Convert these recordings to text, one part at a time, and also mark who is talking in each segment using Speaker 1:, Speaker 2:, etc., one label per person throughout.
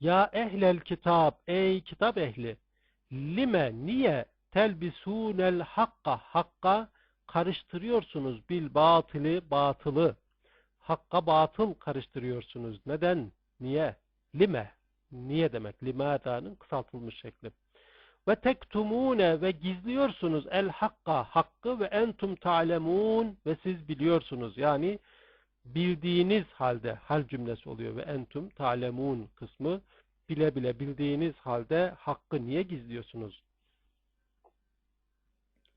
Speaker 1: Ya ehlel kitap, ey kitap ehli, lime, niye telbisunel hakka, hakka karıştırıyorsunuz bil batılı, batılı. Hakka batıl karıştırıyorsunuz. Neden? Niye? Lime. Niye demek? Limada'nın kısaltılmış şekli. Ve tektumune ve gizliyorsunuz el hakka, hakkı ve entum ta'lemun ve siz biliyorsunuz. Yani bildiğiniz halde hal cümlesi oluyor ve entum ta'lemun kısmı. Bile bile bildiğiniz halde hakkı niye gizliyorsunuz?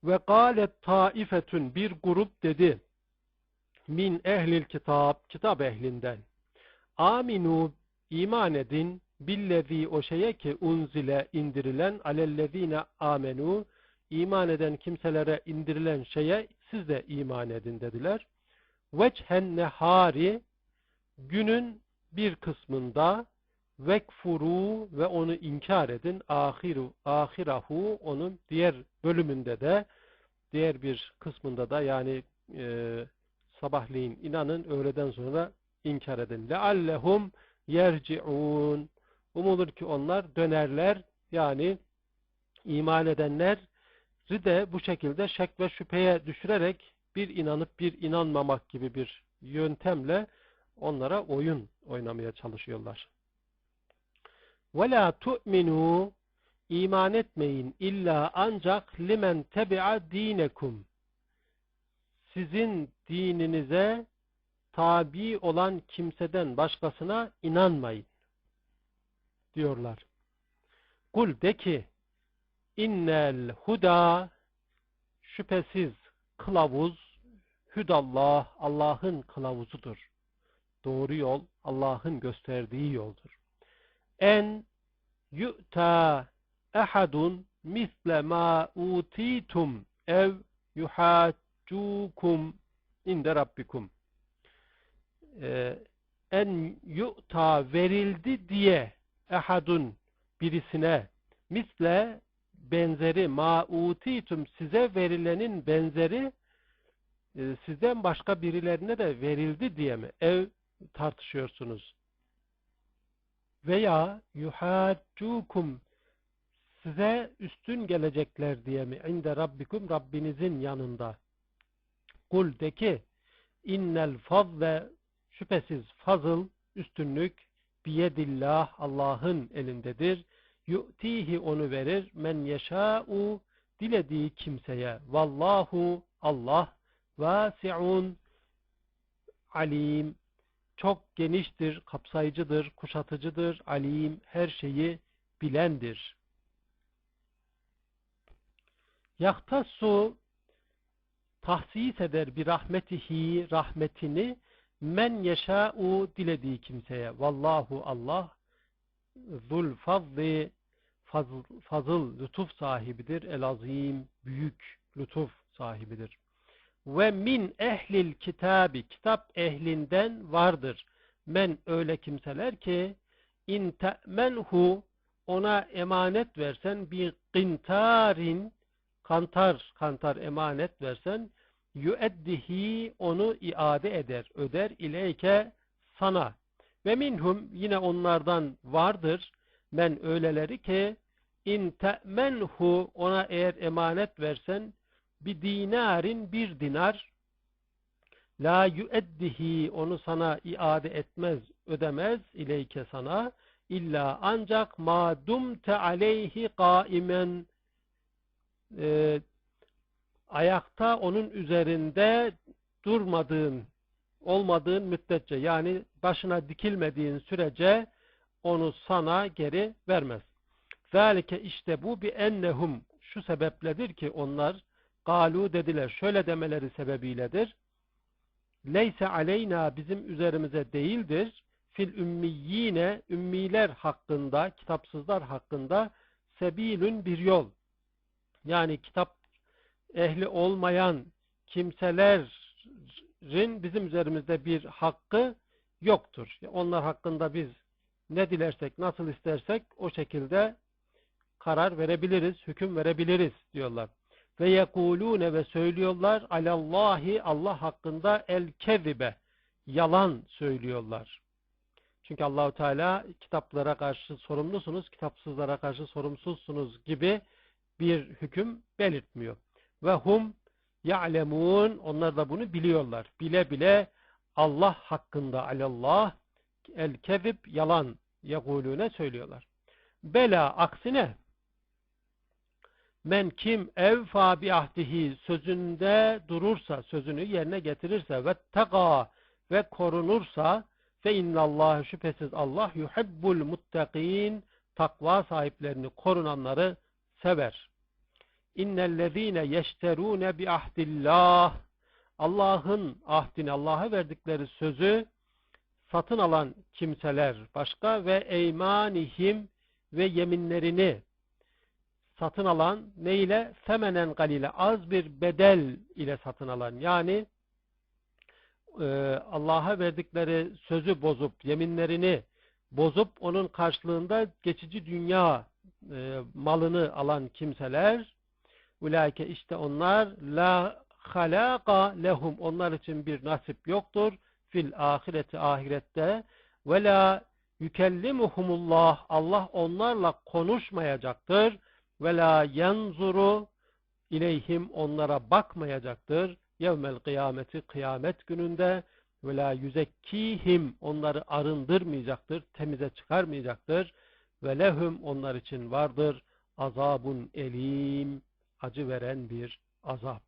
Speaker 1: Ve galet taifetun bir grup dedi. Min ehlil kitap kitap ehlinden. Aminu iman edin. Billezi o şeye ki unzile indirilen alellezine amenu iman eden kimselere indirilen şeye siz de iman edin dediler. Vechen nehari günün bir kısmında vekfuru ve onu inkar edin ahiru ahirahu onun diğer bölümünde de diğer bir kısmında da yani e, sabahleyin inanın öğleden sonra inkar edin. Leallehum yerciun Umulur ki onlar dönerler yani iman edenler de bu şekilde şek ve şüpheye düşürerek bir inanıp bir inanmamak gibi bir yöntemle onlara oyun oynamaya çalışıyorlar. وَلَا تُؤْمِنُوا iman etmeyin illa ancak limen tebi'a dinekum sizin dininize tabi olan kimseden başkasına inanmayın diyorlar. Kul de ki innel huda şüphesiz kılavuz hüdallah Allah'ın kılavuzudur. Doğru yol Allah'ın gösterdiği yoldur. En yu'ta ehadun misle ma utitum ev yuhaccukum inde rabbikum ee, en yu'ta verildi diye ehadun birisine misle benzeri ma utitum size verilenin benzeri e, sizden başka birilerine de verildi diye mi ev tartışıyorsunuz? Veya yuhaccukum size üstün gelecekler diye mi? İnde rabbikum Rabbinizin yanında. Kul de ki innel fazle şüphesiz fazıl üstünlük biyedillah Allah'ın elindedir. Yu'tihi onu verir. Men yeşâ'u dilediği kimseye. Vallahu Allah vasi'un alim çok geniştir, kapsayıcıdır, kuşatıcıdır, alim, her şeyi bilendir. Yahtassu tahsis eder bir rahmetihi rahmetini men yeşâ'u dilediği kimseye. Vallahu Allah zul fazli fazıl, fazıl lütuf sahibidir. El azim büyük lütuf sahibidir. Ve min ehlil kitabi kitap ehlinden vardır. Men öyle kimseler ki in te'menhu ona emanet versen bir qintarin kantar kantar emanet versen yüeddihi onu iade eder, öder ileyke sana. Ve minhum yine onlardan vardır men öyleleri ki in te'menhu ona eğer emanet versen bir dinarin bir dinar. La yüeddihi onu sana iade etmez, ödemez ileyke sana. İlla ancak ma dumte aleyhi kaimen e, ayakta onun üzerinde durmadığın, olmadığın müddetçe yani başına dikilmediğin sürece onu sana geri vermez. Zalike işte bu bir ennehum. Şu sebepledir ki onlar galu dediler. Şöyle demeleri sebebiyledir. Leyse aleyna bizim üzerimize değildir. Fil ümmiyine ümmiler hakkında, kitapsızlar hakkında sebilün bir yol. Yani kitap ehli olmayan kimselerin bizim üzerimizde bir hakkı yoktur. Onlar hakkında biz ne dilersek, nasıl istersek o şekilde karar verebiliriz, hüküm verebiliriz diyorlar. Ve yekulune ve söylüyorlar alallahi Allah hakkında el kezibe yalan söylüyorlar. Çünkü Allahu Teala kitaplara karşı sorumlusunuz, kitapsızlara karşı sorumsuzsunuz gibi bir hüküm belirtmiyor. Ve hum ya'lemun onlar da bunu biliyorlar. Bile bile Allah hakkında alallah el kezib yalan yegulune söylüyorlar. Bela aksine men kim evfa bi ahdihi sözünde durursa, sözünü yerine getirirse ve tega ve korunursa fe innallahu şüphesiz Allah yuhibbul muttakin takva sahiplerini korunanları sever. İnnellezîne yeşterûne bi ahdillah Allah'ın ahdini, Allah'a verdikleri sözü satın alan kimseler başka ve eymanihim ve yeminlerini satın alan ne ile? Femenen galile. Az bir bedel ile satın alan. Yani e, Allah'a verdikleri sözü bozup, yeminlerini bozup onun karşılığında geçici dünya e, malını alan kimseler ulaike işte onlar la halaka lehum. Onlar için bir nasip yoktur. Fil ahireti ahirette. Ve la yükellimuhumullah Allah onlarla konuşmayacaktır ve la yanzuru ileyhim onlara bakmayacaktır. Yevmel kıyameti kıyamet gününde. Ve la yüzekkihim onları arındırmayacaktır temize çıkarmayacaktır. Ve lehum onlar için vardır azabun elim acı veren bir azap